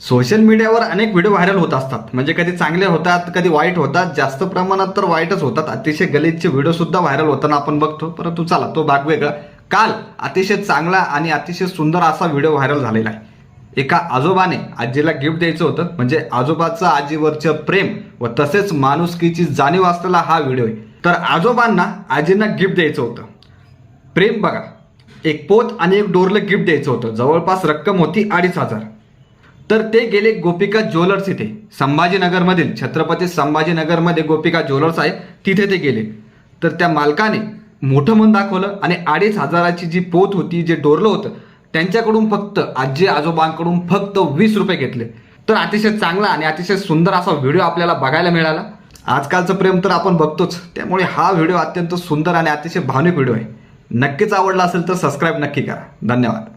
Social मीडियावर अनेक video viral होत असतात. म्हणजे कधी चांगले होतात कधी वाईट होतात. जास्त प्रमाणात तर वाईटच होतात. अतिशय गलितचे व्हिडिओ सुद्धा व्हायरल होताना आपण बघतो. परंतु चला तो भाग वेगळा. काल अतिशय चांगला आणि अतिशय सुंदर असा व्हिडिओ व्हायरल झालेला आहे. एका आजोबाने आजीला गिफ्ट द्यायचं होतं. म्हणजे आजोबाचं आजीवरचं प्रेम व तसेच माणुसकीची जाणीव असलेला हा व्हिडिओ आहे. तर आजोबांना आजींना गिफ्ट द्यायचं होतं. प्रेम बघा. एक पोत आणि एक डोरलं गिफ्ट द्यायचं होतं. जवळपास रक्कम होती अडीच हजार. तर ते गेले गोपिका ज्वेलर्स इथे. संभाजीनगरमधील छत्रपती संभाजीनगरमध्ये गोपिका ज्वेलर्स आहे तिथे ते गेले. तर त्या मालकाने मोठं मन दाखवलं आणि अडीच हजाराची जी पोत होती जे डोरलं होतं त्यांच्याकडून फक्त आजी आजोबांकडून फक्त वीस रुपये घेतले. तर अतिशय चांगला आणि अतिशय सुंदर असा व्हिडिओ आपल्याला बघायला मिळाला. आजकालचं प्रेम तर आपण बघतोच त्यामुळे हा व्हिडिओ अत्यंत सुंदर आणि अतिशय भावनिक व्हिडिओ आहे. नक्कीच आवडला असेल तर सबस्क्राईब नक्की करा. धन्यवाद.